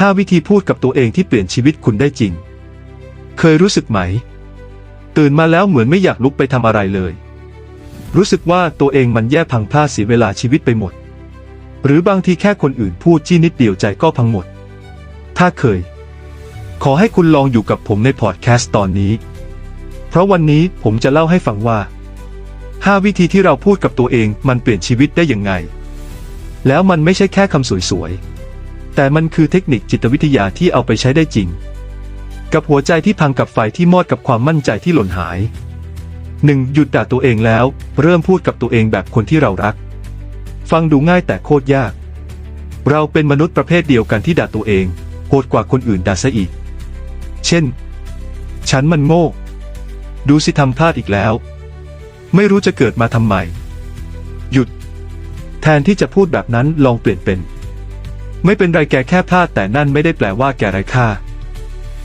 5 วิธีพูดกับตัวเองที่เปลี่ยนชีวิตคุณได้จริง เคยรู้สึกไหม ตื่นมาแล้วเหมือนไม่อยากลุกไปทำอะไรเลย รู้สึกว่าตัวเองมันแย่พังพลาดเสียเวลาชีวิตไปหมด หรือบางทีแค่คนอื่นพูดจี้นิดเดียวใจก็พังหมด ถ้าเคย ขอให้คุณลองอยู่กับผมในพอดแคสต์ตอนนี้ เพราะวันนี้ผมจะเล่าให้ฟังว่า 5 วิธีที่เราพูดกับตัวเองมันเปลี่ยนชีวิตได้ยังไง แล้วมันไม่ใช่แค่คำสวยๆ แต่มันคือเทคนิคจิตวิทยาที่เอาไปใช้ได้จริง กับหัวใจที่พังกับไฟที่มอดกับความมั่นใจที่หล่นหาย 1. หยุดด่าตัวเองแล้ว เริ่มพูดกับตัวเองแบบคนที่เรารัก ฟังดูง่ายแต่โคตรยาก เราเป็นมนุษย์ประเภทเดียวกันที่ด่าตัวเองโหดกว่าคนอื่นด่าซะอีก เช่น ฉันมันโง่ ดูสิทำพลาดอีกแล้ว ไม่รู้จะเกิดมาทำไม หยุด แทนที่จะพูดแบบนั้นลองเปลี่ยนเป็น ไม่เป็นไรแกแค่พลาดแต่นั่นไม่ได้แปลว่าแกไร้ค่า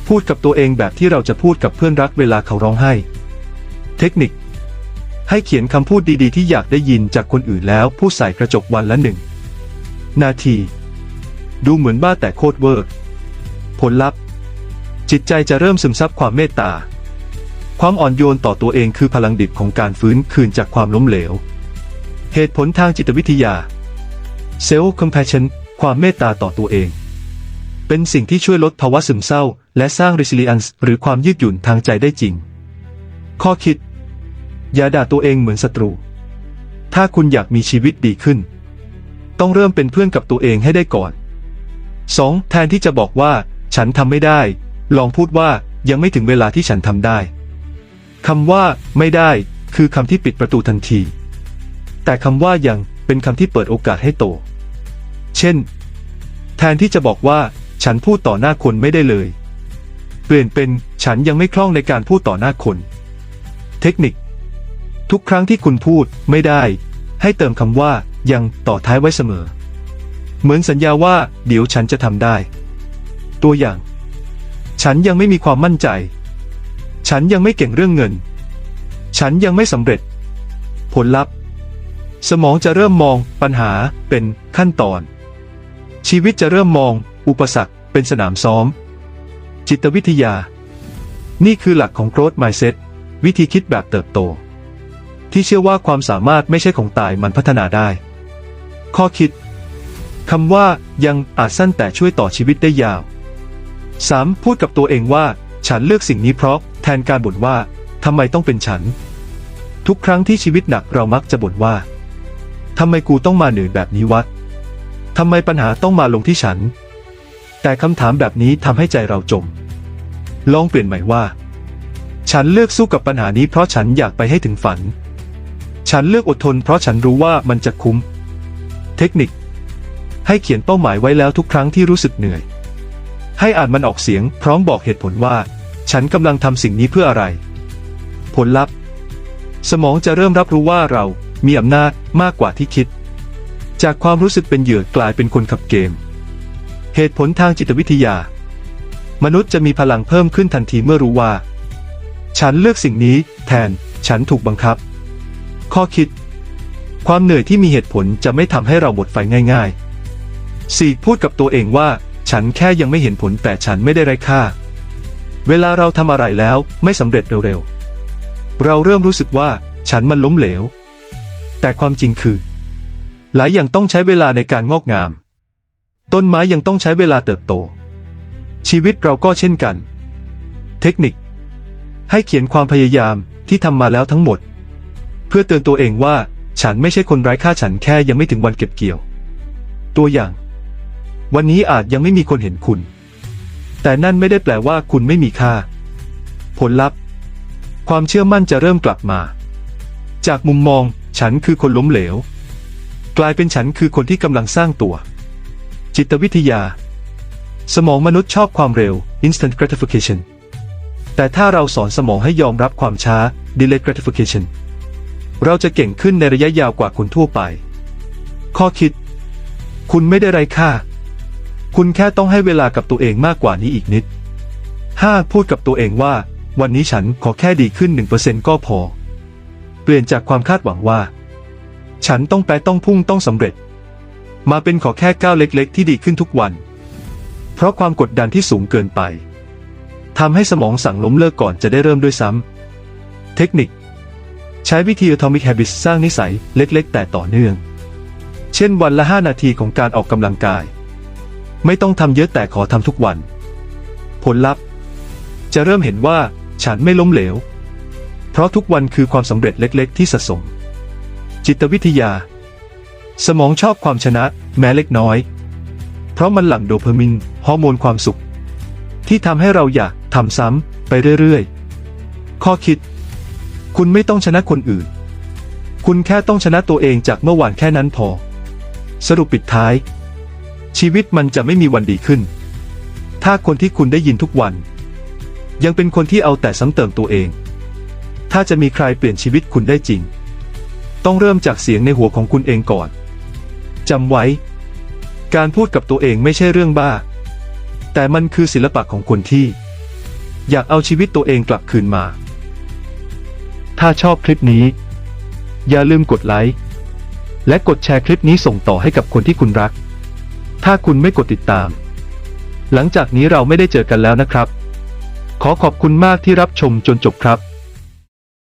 พูดกับตัวเองแบบที่เราจะพูดกับเพื่อนรักเวลาเขาร้องไห้ เทคนิค ให้เขียนคำพูดดีๆ ที่อยากได้ยินจากคนอื่นแล้วพูดใส่กระจกวันละหนึ่งนาที ดูเหมือนบ้าแต่โคตรเวอร์กผลลัพธ์ จิตใจจะเริ่มซึมซับความเมตตา ความอ่อนโยนต่อตัวเองคือพลังดิบของการฟื้นคืนจากความล้มเหลว เหตุผลทางจิตวิทยา Self Compassion ความเมตตาต่อตัวเอง เป็นสิ่งที่ช่วยลดภาวะซึมเศร้า และสร้าง resilience หรือความยืดหยุ่นทางใจได้จริง ข้อคิด อย่าด่าตัวเองเหมือนศัตรู ถ้าคุณอยากมีชีวิตดีขึ้น ต้องเริ่มเป็นเพื่อนกับตัวเองให้ได้ก่อน 2. แทนที่จะบอกว่า ฉันทำไม่ได้ ลองพูดว่ายังไม่ถึงเวลาที่ฉันทำได้คำว่า ไม่ได้ คือคำที่ปิดประตูทันที แต่คำว่ายังเป็นคำที่เปิดโอกาสให้โต เช่น แทนที่จะบอกว่า ฉันพูดต่อหน้าคนไม่ได้เลย เปลี่ยนเป็นฉันยังไม่คล่องในการพูดต่อหน้าคน เทคนิค ทุกครั้งที่คุณพูดไม่ได้ ให้เติมคำว่ายังต่อท้ายไว้เสมอ เหมือนสัญญาว่า เดี๋ยวฉันจะทำได้ ตัวอย่าง ฉันยังไม่มีความมั่นใจ ฉันยังไม่เก่งเรื่องเงิน ฉันยังไม่สำเร็จ ผลลัพธ์ สมองจะเริ่มมองปัญหาเป็นขั้นตอน ชีวิตจะเริ่มมอง อุปสรรคเป็นสนามซ้อม จิตวิทยา นี่คือหลักของ growth mindset วิธีคิดแบบเติบโต ที่เชื่อว่าความสามารถไม่ใช่ของตายมันพัฒนาได้ ข้อคิดคำว่ายังอาจสั้นแต่ช่วยต่อชีวิตได้ยาว 3. พูดกับตัวเองว่า ฉันเลือกสิ่งนี้เพราะ แทนการบ่นว่าทำไมต้องเป็นฉัน ทุกครั้งที่ชีวิตหนักเรามักจะบ่นว่าทำไมกูต้องมาเหนื่อยแบบนี้วะ ทำไมปัญหาต้องมาลงที่ฉัน แต่คำถามแบบนี้ทำให้ใจเราจม ลองเปลี่ยนใหม่ว่า ฉันเลือกสู้กับปัญหานี้เพราะฉันอยากไปให้ถึงฝัน ฉันเลือกอดทนเพราะฉันรู้ว่ามันจะคุ้ม เทคนิค ให้เขียนเป้าหมายไว้แล้วทุกครั้งที่รู้สึกเหนื่อย ให้อ่านมันออกเสียงพร้อมบอกเหตุผลว่า ฉันกำลังทำสิ่งนี้เพื่ออะไร ผลลัพธ์ สมองจะเริ่มรับรู้ว่าเรามีอำนาจมากกว่าที่คิด จากความรู้สึกเป็นเหยื่อกลายเป็นคนขับเกม เหตุผลทางจิตวิทยา มนุษย์จะมีพลังเพิ่มขึ้นทันทีเมื่อรู้ว่า ฉันเลือกสิ่งนี้ แทน ฉันถูกบังคับ ข้อคิด ความเหนื่อยที่มีเหตุผลจะไม่ทำให้เราหมดไฟง่ายๆ 4. พูดกับตัวเองว่า ฉันแค่ยังไม่เห็นผลแต่ฉันไม่ได้ไร้ค่า เวลาเราทำอะไรแล้วไม่สำเร็จเร็วๆ เราเริ่มรู้สึกว่าฉันมันล้มเหลว แต่ความจริงคือ หลายอย่างต้องใช้เวลาในการงอกงาม ต้นไม้ยังต้องใช้เวลาเติบโต ชีวิตเราก็เช่นกัน เทคนิค ให้เขียนความพยายามที่ทำมาแล้วทั้งหมด เพื่อเตือนตัวเองว่า ฉันไม่ใช่คนไร้ค่าฉันแค่ยังไม่ถึงวันเก็บเกี่ยว ตัวอย่าง วันนี้อาจยังไม่มีคนเห็นคุณ แต่นั่นไม่ได้แปลว่าคุณไม่มีค่า ผลลัพธ์ ความเชื่อมั่นจะเริ่มกลับมา จากมุมมอง ฉันคือคนล้มเหลว กลายเป็นฉันคือคนที่กำลังสร้างตัว จิตวิทยา สมองมนุษย์ชอบความเร็ว instant gratification แต่ถ้าเราสอนสมองให้ยอมรับความช้า delayed gratification เราจะเก่งขึ้นในระยะยาวกว่าคนทั่วไป ข้อคิด คุณไม่ได้ไร้ค่า คุณแค่ต้องให้เวลากับตัวเองมากกว่านี้อีกนิด 5. พูดกับตัวเองว่า วันนี้ฉันขอแค่ดีขึ้น 1%ก็พอ เปลี่ยนจากความคาดหวังว่า ฉันต้องแปะต้องพุ่งต้องสำเร็จ มาเป็นขอแค่ก้าวเล็กๆ ที่ดีขึ้นทุกวัน เพราะความกดดันที่สูงเกินไปทำให้สมองสั่งล้มเลิกก่อนจะได้เริ่มด้วยซ้ำเทคนิค ใช้วิธี Atomic Habits สร้างนิสัยเล็กๆ แต่ต่อเนื่อง เช่นวันละ 5 นาทีของการออกกำลังกาย ไม่ต้องทำเยอะแต่ขอทำทุกวัน ผลลัพธ์ จะเริ่มเห็นว่าฉันไม่ล้มเหลว เพราะทุกวันคือความสำเร็จเล็กๆ ที่สะสม จิตวิทยา สมองชอบความชนะ แม้เล็กน้อย เพราะมันหลั่งโดพามินฮอร์โมนความสุข ที่ทำให้เราอยากทำซ้ำไปเรื่อยๆ ข้อคิด คุณไม่ต้องชนะคนอื่น คุณแค่ต้องชนะตัวเองจากเมื่อวานแค่นั้นพอ สรุปปิดท้าย ชีวิตมันจะไม่มีวันดีขึ้น ถ้าคนที่คุณได้ยินทุกวัน ยังเป็นคนที่เอาแต่ซ้ำเติมตัวเอง ถ้าจะมีใครเปลี่ยนชีวิตคุณได้จริง ต้องเริ่มจากเสียงในหัวของคุณเองก่อนจำไว้ การพูดกับตัวเองไม่ใช่เรื่องบ้า แต่มันคือศิลปะของคนที่ อยากเอาชีวิตตัวเองกลับคืนมา ถ้าชอบคลิปนี้ อย่าลืมกดไลค์และกดแชร์คลิปนี้ส่งต่อให้กับคนที่คุณรัก ถ้าคุณไม่กดติดตาม หลังจากนี้เราไม่ได้เจอกันแล้วนะครับ ขอขอบคุณมากที่รับชมจนจบครับ